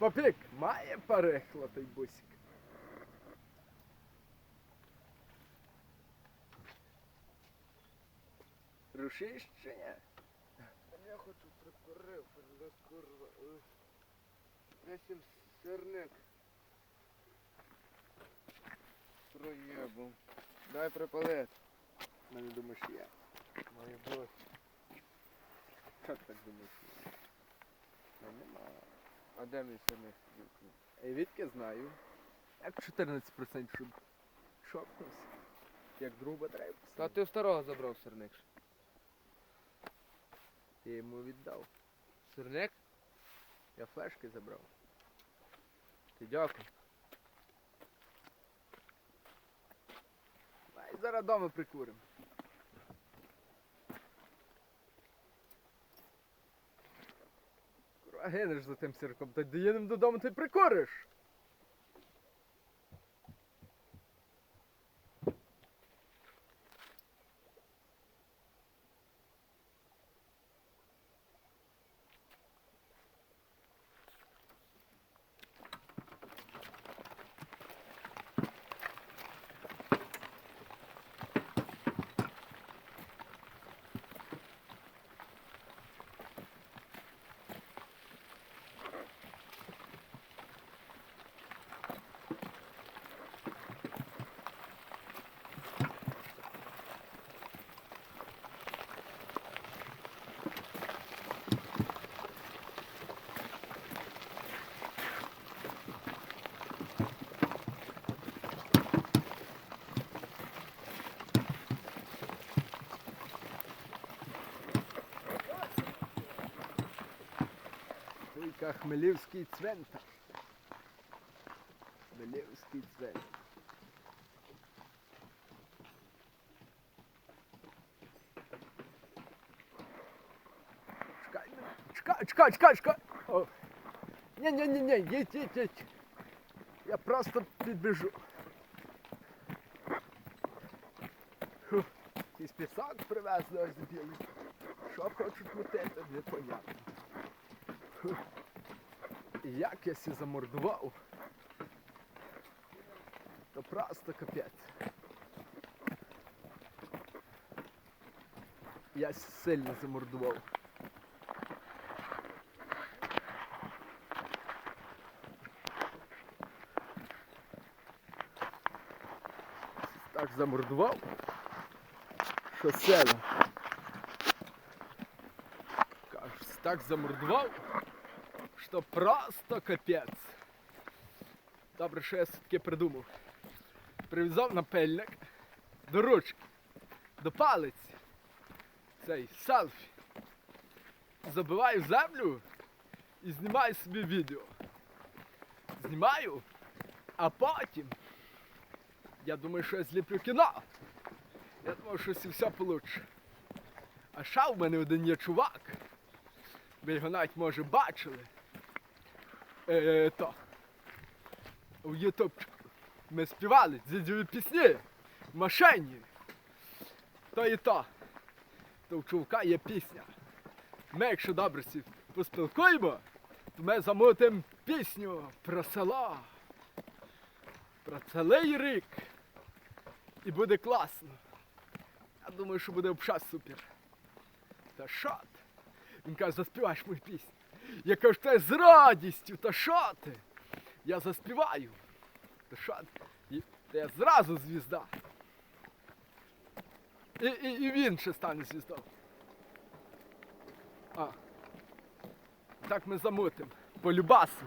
Попік, має перехло той бусик. Рушиш чи ні? Я хочу прикурив, курва. Десь сирник. Проєбу. Дай припалити. Мене думаєш є. Має бути. Що ти так думаєш? Ну, нема. А де мій сидів? І відки знаю. Як 14% щоб шопнувся. Як другу батарею Та поставив. ти у старого забрав сирник. Я йому віддав. Сирник? Я флешки забрав. Ти дякую. Ай, зараз дома прикуримо. Курва, гинеш за тим сірком, та доїдемо додому, ти прикуриш. Тільки Хмелівський цвинтар. Хмелівський цвинтар. Ну, чекай, чекай, чекай, ні, їдь, їдь, їдь. Я просто підбіжу. Якийсь пісок привезли ось білий. Що хочуть мутити, непонятно. Як я сі замордував. То просто капець. Я сильно замордував. Так замордував, що. Кажу, так замордував, що просто капець. Добре, що я все-таки придумав. Прив'язав напильник до ручки, до палиці. Цей селфі. Забиваю землю і знімаю собі відео. Знімаю, а потім я думаю, що я зліплю кіно. Я думав, що все получше. А ще в мене один є чувак. Ви його навіть може бачили. Е, то. У ютубчику. Ми співали дідьові пісні в машині. То і то. То в чувака є пісня. Ми, якщо добре поспілкуємо, то ми замутимо пісню про село. Про цілий рік. І буде класно. Я думаю, що буде взагалі супер. Та ти? Він каже, заспіваєш мою пісню. Я кажу, та з радістю, та що ти? Я заспіваю. Та що ти? Та я зразу звізда. І, і, і він ще стане звіздом. А. Так ми замутимо. По любасу.